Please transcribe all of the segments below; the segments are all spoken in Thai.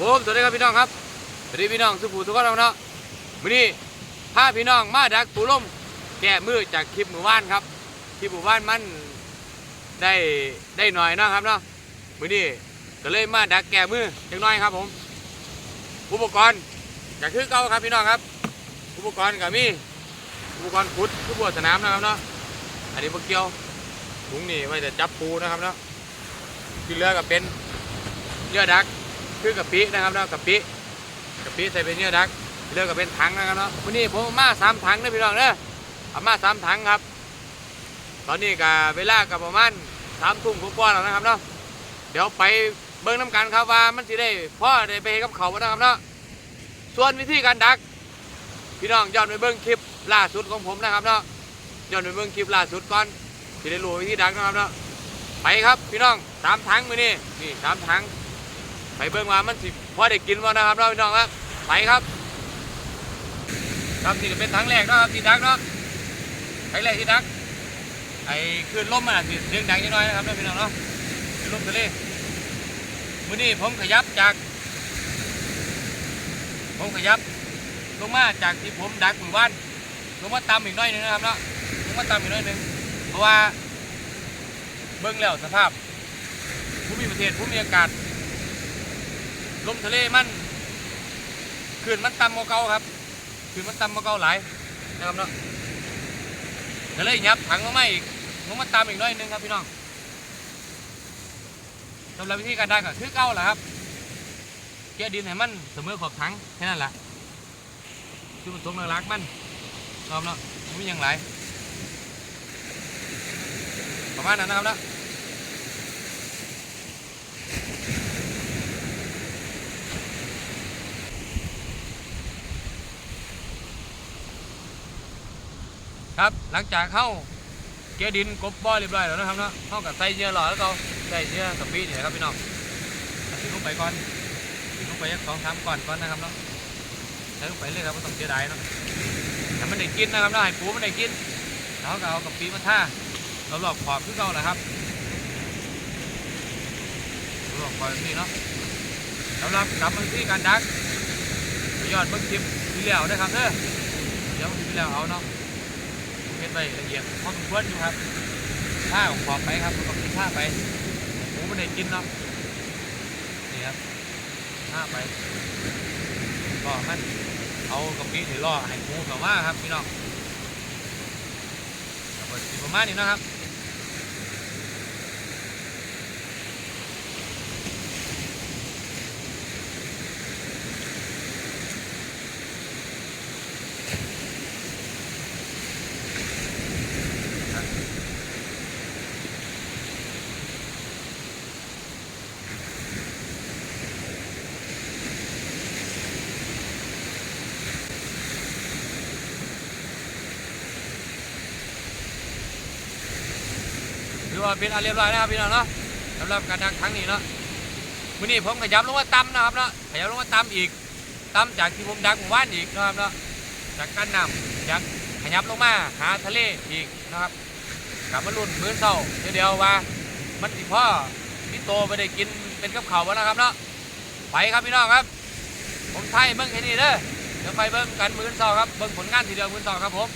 ผมสวัสดีครับพี่น้องครับสวัสดีพี่น้องสุภูทุกคนครับเนาะวันนี้พาพี่น้องมาดักปูล่มแก้มือจากคลิปหมู่บ้านครับคลิปหมู่บ้านมันได้ได้หน่อยนะครับเนาะวันนี้ก็เลยมาดักแก้มือจังน้อยครับผม อุปกรณ์ก็คือเก่าครับพี่น้องครับ อุปกรณ์ก็มีอุปกรณ์ขุดคือบัวสนามนะครับเนาะอันนี้พวกเกี่ยวถุงนี่ไว้จะจับปูนะครับเนาะที่เหลือก็เป็นเยื่อดัก คือกะปินะครับเนาะกะปิกะปิใส่เป็นเนื้อดักเลือกก็เป็นถังนะครับเนาะวันนี้ผมมาสามถังนะพี่น้องเด้อเอามาสามถังครับ ตอนนี้ก็เวลาก็ประมาณสามทุ่มกว่าๆแล้วนะครับเนาะเดี๋ยวไปเบิ้งน้ำกันครับว่ามันสิได้พ่อได้ไปกับเขาวบ่นะครับเนาะส่วนวิธีการดัก พี่น้องย้อนไปเบิ้งคลิปล่าสุดของผมนะครับเนาะย้อนไปเบิ้งคลิปล่าสุดก่อนสิได้รู้วิธีดักนะครับเนาะไปครับพี่น้องสามถังมือนี่นี่สามถัง ไปเบิ่งว่ามันสิพอได้กินบ่นะครับเราพี่น้องครับไปครับ ครับนี่ก็เป็นถังแรกเนาะครับที่ดักเนาะถังแรกที่ดักไอ้คลื่นลมมันอาจสิเสียงดังนิดหน่อยนะครับเนาพี่น้องเนาะคลื่นลมทะเลมื้อนี้ผมขยับจาก ผมขยับลงมาจากที่ผมดักหมู่บ้านลงมาต่ำอีกน้อยนึงนะครับเนาะลงมาต่ำอีกน้อยนึงเพราะว่าเบิ่งแล้วสภาพภูมิประเทศภูมิอากาศ มทะเลมันขึ้นมันต่ำกว่าเก่าครับขึ้นมันต่ำกว่าเก่าหลายนะครับเนาะก็เลยยับถังลงมาอีกลงมาต่ำอีกน้อยหนึงครับพี่น้องสำหรับวิธีการได้ก็คือเก่าแหละครับเกี่ยดินให้มันเสมอขอบถังแค่นั้นแหละคือมันตรงน่ารักมันนะครับเนาะไม่มีอย่างไรประมาณนั้นนะครับเนาะ ครับหลังจากเข้าเกียดินกบบ่อเรียบร้อยแล้วนะครับเนาะเข้ากับใส่เยื่อหล่อแล้วก็ใส่เยื่อกะปินี่นะครับพี่น้องใส่ลงไปก่อนใส่ลงไปสองสามก่อนก่อนนะครับเนาะใส่ลงไปเลยครับไม่ต้องเสียดายเนาะแต่มันได้กินนะครับเนาะให้ปูมันได้กินแล้วก็เอากะปิมาท่าเราหลอกขอบขึ้นเก่าแหละครับหลอกขอบแบบนี้เนาะสำหรับกลับมาที่การดักยอดเบิ้งคลิปที่แล้วนะครับเด้อเดี๋ยวคลิปที่แล้วเอาเนาะ เฮ็ดไปละเอียดพอสมควรอยู่ครับข้าของขอบไปครับแล้วก็กินข้าไปหมูไม่ได้กินเนาะนี่ครับข้าไปก็มันเอากะปิถือล่อให้หมูแบบว่าครับพี่น้องแล้วก็สิประมาณนี้นะครับ ถือว่าเป็นอันเรียบร้อยนะครับพี่น้องเนาะสำหรับการดักครั้งนี้เนาะมื้อนี้ผมขยับลงมาต่ำนะครับเนาะขยับลงมาต่ำอีกต่ำจากที่ผมดักหมู่บ้านอีกนะครับเนาะจากการนำจากขยับลงมาหาทะเลอีกนะครับกลับมาลุ่นมื้อเช้าเดี๋ยวเดียวว่ามันสิพ่อพี่โตไปได้กินเป็นกับเขาวบ่นะครับเนาะไปครับพี่น้องครับ ผมไทยเบิ่งแค่นี้เด้อเดี๋ยวไปเบิ่งกันมื้อเช้าครับเบิ่งผลงานทีเดียวมื้อเช้าครับผม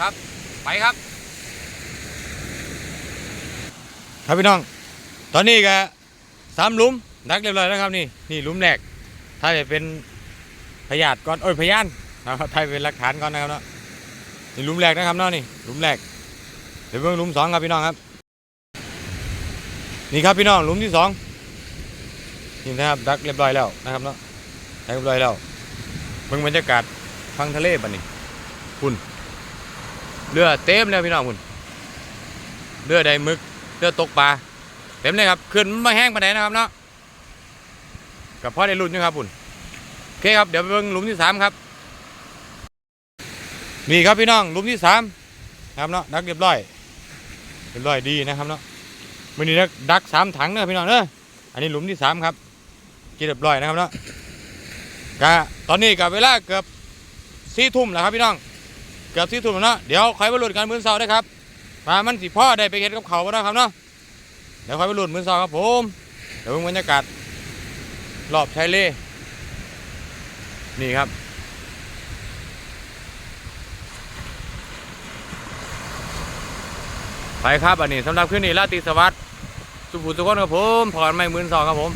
ครับไปครับ ครับพี่น้อง ตอนนี้ก็สามลุมดักเรียบร้อยแล้วครับนี่นี่ลุมแรกถ้าจะเป็นพยาธิก่อนโอ้ยพยานนะครับถ้าเป็นหลักฐานก่อนนะครับเนาะนี่ลุมแรกนะครับเนาะนี่ลุมแรกเดี๋ยวเบิ่งลุมสองครับพี่น้องครับ นี่ครับพี่น้องลุมที่สองนี่นะครับดักเรียบร้อยแล้วนะครับเนาะดักเรียบร้อยแล้วเบิ่งบรรยากาศฟังทะเลบัดนี้คุณเรือเต็มแล้วพี่น้องคุณเรือใดมึก เรือตกปลาเต็มเลยครับขึ้นมาแห้งไปไหนนะครับเนาะกับพ่อได้รุ่นอยู่ครับปุ่นโอเคครับเดี๋ยวไปเบิ่งหลุมที่สามครับนี่ครับพี่น้องหลุมที่สามนะครับเนาะดักเรียบร้อยเรียบร้อยดีนะครับเนาะมื่อนี้ดักดักสามถังเนอะพี่น้องเนอะอันนี้หลุมที่สามครับกินเรียบร้อยนะครับเนาะกะตอนนี้กับเวลาเกือบสี่ทุ่มแล้วครับพี่น้องเกือบสี่ทุ่มแล้วเนาะเดี๋ยวใคอยมาลุ้นกันมื้อเช้าได้ครับ มามันสิพ่อได้ไปเห็นกับเขาบ่นาะครับเนาะเดี๋ยวค่อยไปลุ้นมือซองครับผมเดี๋ยวเบิ่งบรรยากาศรอบชายเล่นี่ครับไปครับอันนี้สำหรับคืนนี้ราตรีสวัสดิ์สุภูทุกคนครับผมผ่อนไม่หมื่นสองครับผม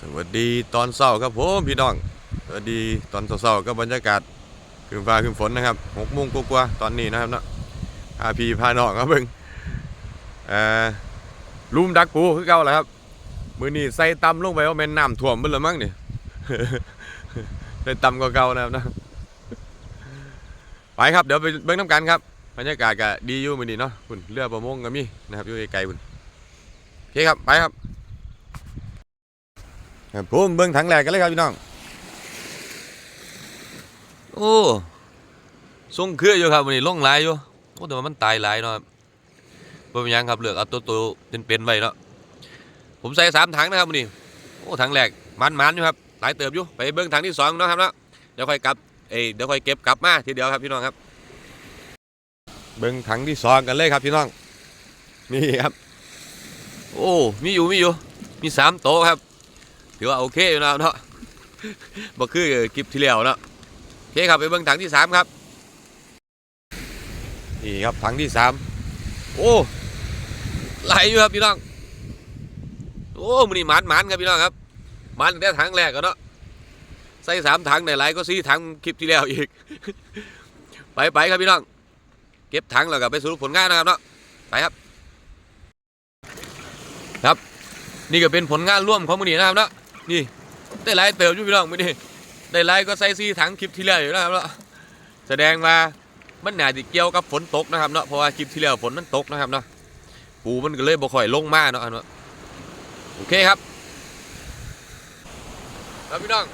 สวัสดีตอนเช้าครับผมพี่น้อง สวัสดีตอนเช้าๆกับรรยากาศคืนฟ้าคืนฝนนะครับหกโมงกว่าๆตอนนี้นะครับเนาะพาพีพาน้องครับเบิ่งเอ่อลุมดักปูคือเก่าแหละครับ มือนี้ใส่ตำลงไปว่าแม่นน้ำท่วมเบิ่ละมั้งเนี่ยใส่ตำก็เก่านะครับนะไปครับเดี๋ยวไปเบิ่งน้ำกันครับบรรยากาศก็ดีอยู่มือนี้เนาะคุณเรือประมงก็มีนะครับอยู่ไกลๆคุณโอเคครับไปครับผมเบิ้งถังแรกกันเลยครับพี่น้อง โอ้ทรงเครืออยู่ครับวันนี้ลงหลายอยู่โอ้แต่ว่ามันตายหลายเนาะครับบ่เป็นหยังครับเลือกเอาตัวโตเป็นๆไว้เนาะผมใส่สามถังนะครับวันนี้โอ้ถังแรกมันๆอยู่ครับหลายเติบอยู่ไปเบิ้งถังที่สองเนาะครับเนาะเดี๋ยวค่อยกลับเอ้ยเดี๋ยวค่อยเก็บกลับมาทีเดียวครับพี่น้องครับ เบิ้งถังที่สองกันเลยครับพี่น้องนี่ครับ โอ้มีอยู่มีอยู่มีสามโตะครับถือว่าโอเคอยู่นะเนาะบ่คือคลิปที่แล้วเนาะ เคครับไปเบิ่งถังที่สามครับนี่ครับถังที่สามโอ้ไหลอยู่ครับพี่น้องโอ้มันนี่หมันหมันครับพี่น้องครับหมันตั้งแต่ถังแรกก็เนาะใส่สามถังในไหลก็สี่ถังคลิปที่แล้วอีก ไปไปครับพี่น้อง เก็บถังแล้วก็ไปสรุปผลงานนะครับเนาะไปครับ ครับ นี่ก็เป็นผลงานร่วมของมือนี้นะครับเนาะนี่ได้ไลฟ์เติมอยู่พี่น้องมื้อนี้ ได้ไลฟ์ก็ใส่ซีถังคลิปที่แล้วอยู่นะครับเนาะแสดงว่ามันน่าจะเกี่ยวกับฝนตกนะครับเนาะเพราะว่าคลิปที่แล้วฝนมันตกนะครับเนาะปูมันก็เลยบ่ค่อยลงมาเนาะเนาะโอเคครับครับพี่น้อง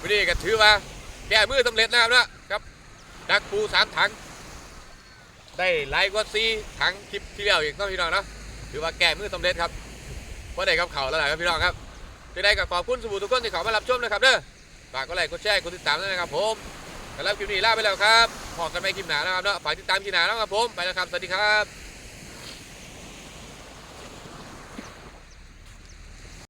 วันนี้ก็ถือว่าแก้มือสำเร็จนะครับเนาะครับดักปูสามถัง ได้ไลฟ์ก็ซีถังคลิปที่แล้วอีกเนาะพี่น้องเนาะถือว่าแก้มือสำเร็จครับพอได้กับเขาแล้วล่ะครับพี่น้องครับจะได้กับขอบคุณสบู่ทุกคนที่เข้ามารับชมนะครับเด้อ ฝากก็ไลค์กดแชร์กดติดตามด้วยนะครับผมสำหรับคลิปนี้ลาไปแล้วครับพอกันไปคลิปหน้านะครับเนาะฝากติดตามคลิปหน้านะครับผมไปแล้วครับสวัสดีครับ